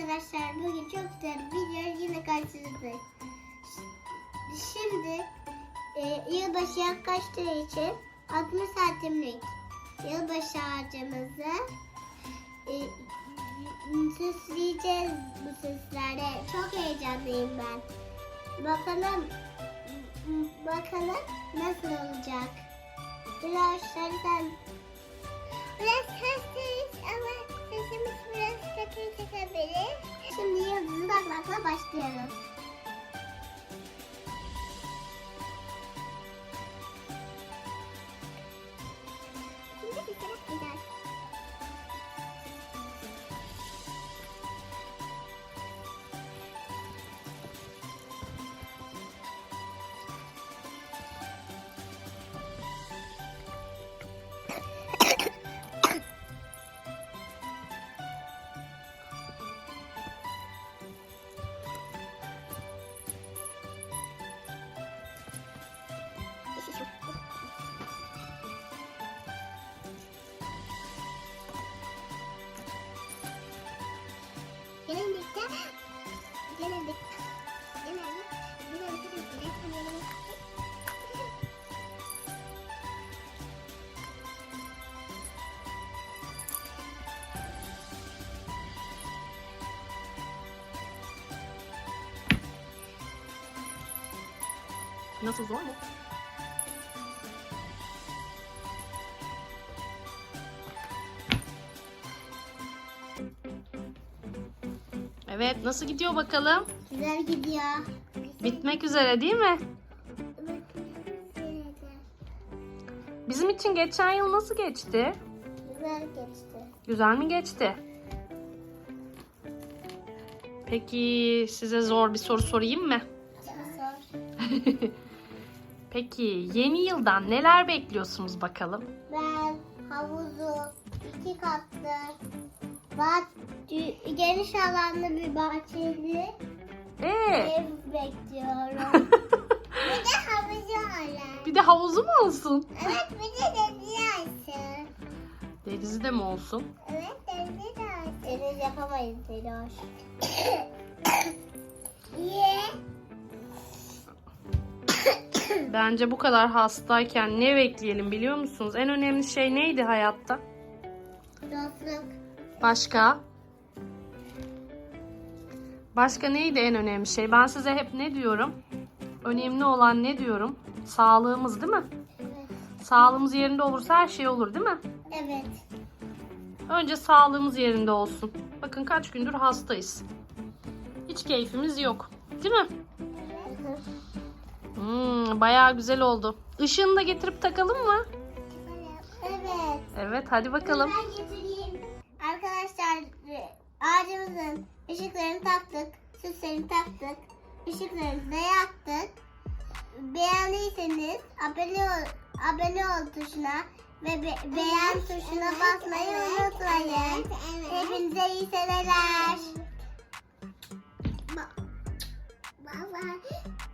arkadaşlar bugün çok güzel bir video yine karşınızdayız. Şimdi e, yılbaşı yaklaştığı için 60 santimlik yılbaşı ağacımızı e, süsleyeceğiz bu süslerle. Çok heyecanlıyım ben. Bakalım bakalım nasıl olacak. Biraz sen Biraz hastayız ama başlayalım. Nasıl zor mu? Evet nasıl gidiyor bakalım? Güzel gidiyor. Bitmek üzere değil mi? Bizim için geçen yıl nasıl geçti? Güzel geçti. Güzel mi geçti? Peki size zor bir soru sorayım mı? Peki yeni yıldan neler bekliyorsunuz bakalım? Ben havuzu iki katlı bah geniş alanlı bir bahçeli Ee, ev bekliyorum. bir de havuzu olur. bir de havuzu mu olsun? Evet bir de denizi açsın. Denizi de mi olsun? Evet denizi de açsın. Deniz yapamayız Deniz. Bence bu kadar hastayken ne bekleyelim biliyor musunuz? En önemli şey neydi hayatta? Dostluk. Başka? Başka neydi en önemli şey? Ben size hep ne diyorum? Önemli olan ne diyorum? Sağlığımız değil mi? Evet. Sağlığımız yerinde olursa her şey olur değil mi? Evet. Önce sağlığımız yerinde olsun. Bakın kaç gündür hastayız. Hiç keyfimiz yok. Değil mi? Hmm, bayağı güzel oldu. Işığını da getirip takalım mı? Evet. Evet hadi bakalım. Ben getireyim. Arkadaşlar e, ağacımızın ışıklarını taktık. Süslerini taktık. Işıklarını da yaktık. Beğendiyseniz abone ol, abone ol tuşuna ve be, beğen tuşuna basmayı unutmayın. Hepinize iyi seneler. Bye bye.